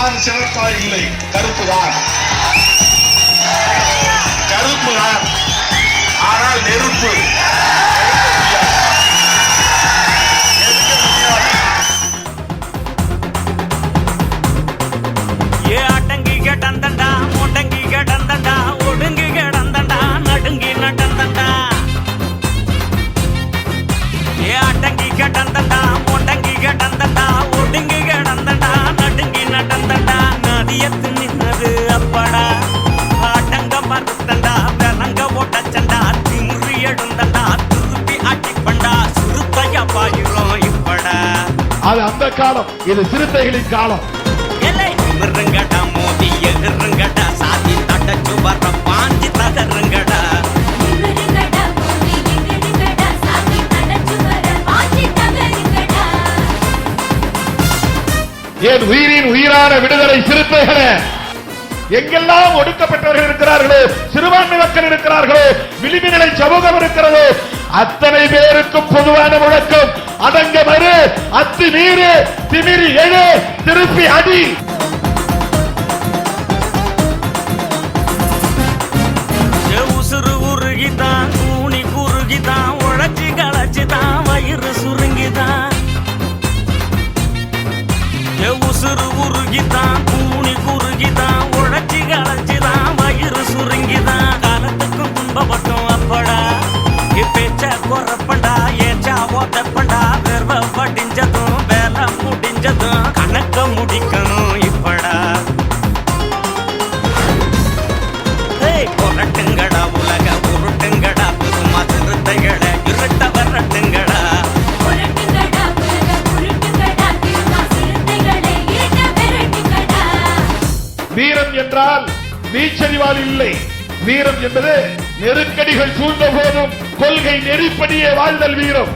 ஆறு சிவத்தாய் இல்லை? கருப்புதான் கருப்புதான் ஆனால் நெருப்பு. காலம். இது சிறுத்தைகளின் காலம். மோதி சாதி தட்டச்சு வர பாஞ்சி தகருங்கடா. என் உயிரின் உயிரான விடுதலை சிறுத்தைகளே? எங்கெல்லாம் ஒடுக்கப்பட்டவர்கள் இருக்கிறார்களோ சிறுபான்மை மக்கள் இருக்கிறார்களோ விளிம்பு நிலை சமூகம் இருக்கிறதோ அத்தனை பேருக்கும் பொதுவான முழக்கம் அடங்க மறு அத்து நீரு திமிரி எழு திருப்பி அடி. ஏ உசுறு உருகிதான் கூனி குறுகிதான் உழைச்சி களைச்சிதான் வயிறு சுருங்கிதான். உசுறு உருகிதான் கூனி குறுகிதான் உழைச்சி களைச்சிதான் வயிறு சுருங்கிதான். காலத்துக்கும் துன்பப்பட்டோம் அப்படா. இப்பேச்ச குறப்பண்டா ஏச்சா ஓட்டப்ப. முடிஞ்சதும் கணக்க முடிக்கணும் இப்படா. புரட்டுங்கடா உலக உருட்டுங்கடா புதுமா திருத்தைகளை இருட்ட விரட்டுங்கடா. வீரம் என்றால் வீச்சறிவால் இல்லை. வீரம் என்பது நெருக்கடிகள் சூழ்ந்த போதும் கொள்கை நெறிப்படியே வாழ்தல் வீரம்.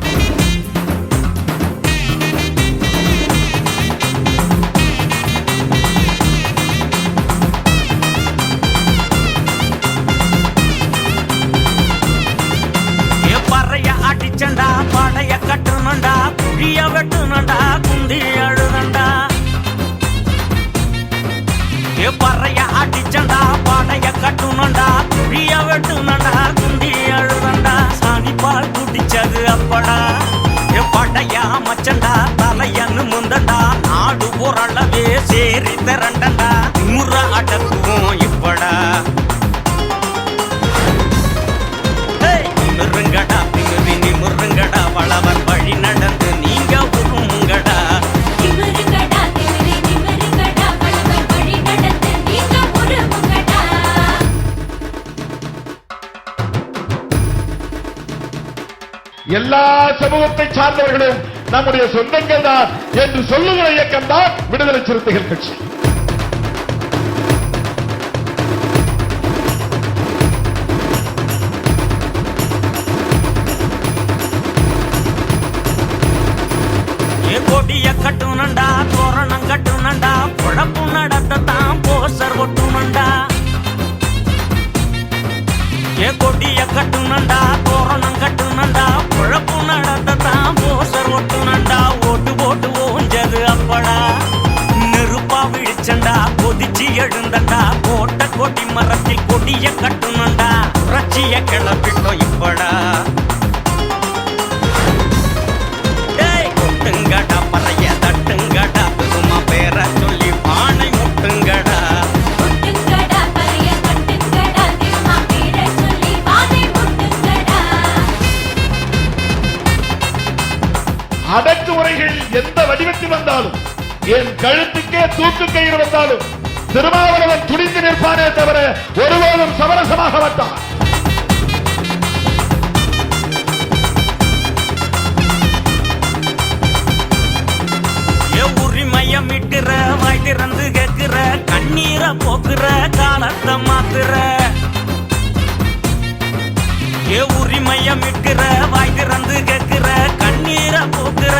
எல்லா சமூகத்தை சார்ந்தவர்களும் நம்முடைய சொந்தங்கள் தான் என்று சொல்லுகிற இயக்கம் தான் விடுதலை சிறுத்தைகள் கட்சி. கொடிய கட்டுனண்டா தோரணம் கட்டுனண்டா குழப்பு நடத்தத்தான் போசர் ஒட்டுனண்டா. ஏ கொடிய கட்டுனண்டா தோரணம் குழப்பு நடத்தத்தான் போசர் ஒட்டுனண்டா ஓட்டு போட்டு ஓஞ்சது அப்படா. நெருப்பா விழிச்சண்டா கொதிச்சு எழுந்தண்டா. கோட்ட கொடி மரத்தில் கொடிய கட்டுனண்டா. புரட்சிய கிளப்பிட்டோம் இப்படா. எந்த வடிவத்தில் வந்தாலும் என் கழுத்துக்கே தூக்கு கயிறு வந்தாலும் திருமாவளவன் துணிந்து நிற்பானே தவிர ஒருபோதும் சமரசமாக மாட்டான். ஏ வாய் திறந்து கேட்கிற கண்ணீரை போக்குற காலத்தை மாத்துற. ஏ உரிமைய மிட்டுற வாய் திறந்து கேட்கிற கண்ணீரை போக்குற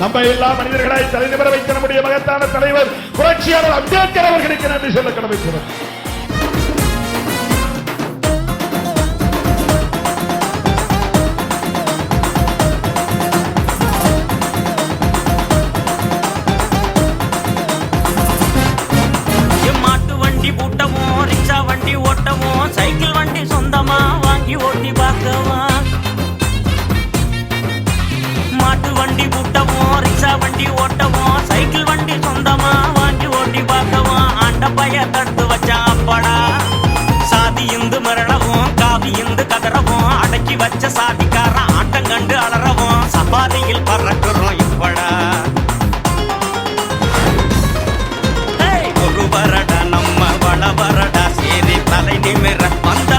நம்ம எல்லா மனிதர்களாய் தலைநிபர வைக்க நம்முடைய மகத்தான தலைவர் புரட்சியாளர் அம்பேத்கர் அவர்களுக்கு நன்றி சொல்ல கடமைக்கிறோம் வண்டி பூட்டவும் சைக்கிள் வண்டி சொந்தமா வாங்கி ஓட்டி பார்க்கவா? வண்டி பூட்டவும் ரிக்ஷா வண்டி ஓட்டவும் சைக்கிள் வண்டி சொந்தமா வாங்கி ஓட்டி பார்க்கவும் ஆண்ட பைய தடுத்து வச்சான் அப்படா. சாதி இந்து மிரளவும் காவி இந்து கதறவும் அடக்கி வச்ச சாதிக்கார ஆட்டம் கண்டு அலறவும் சபாதியில் பறக்கிறோம் இப்படா. ஒரு வரடா நம்ம வள வரடா சேரி தலை நிமிர வந்த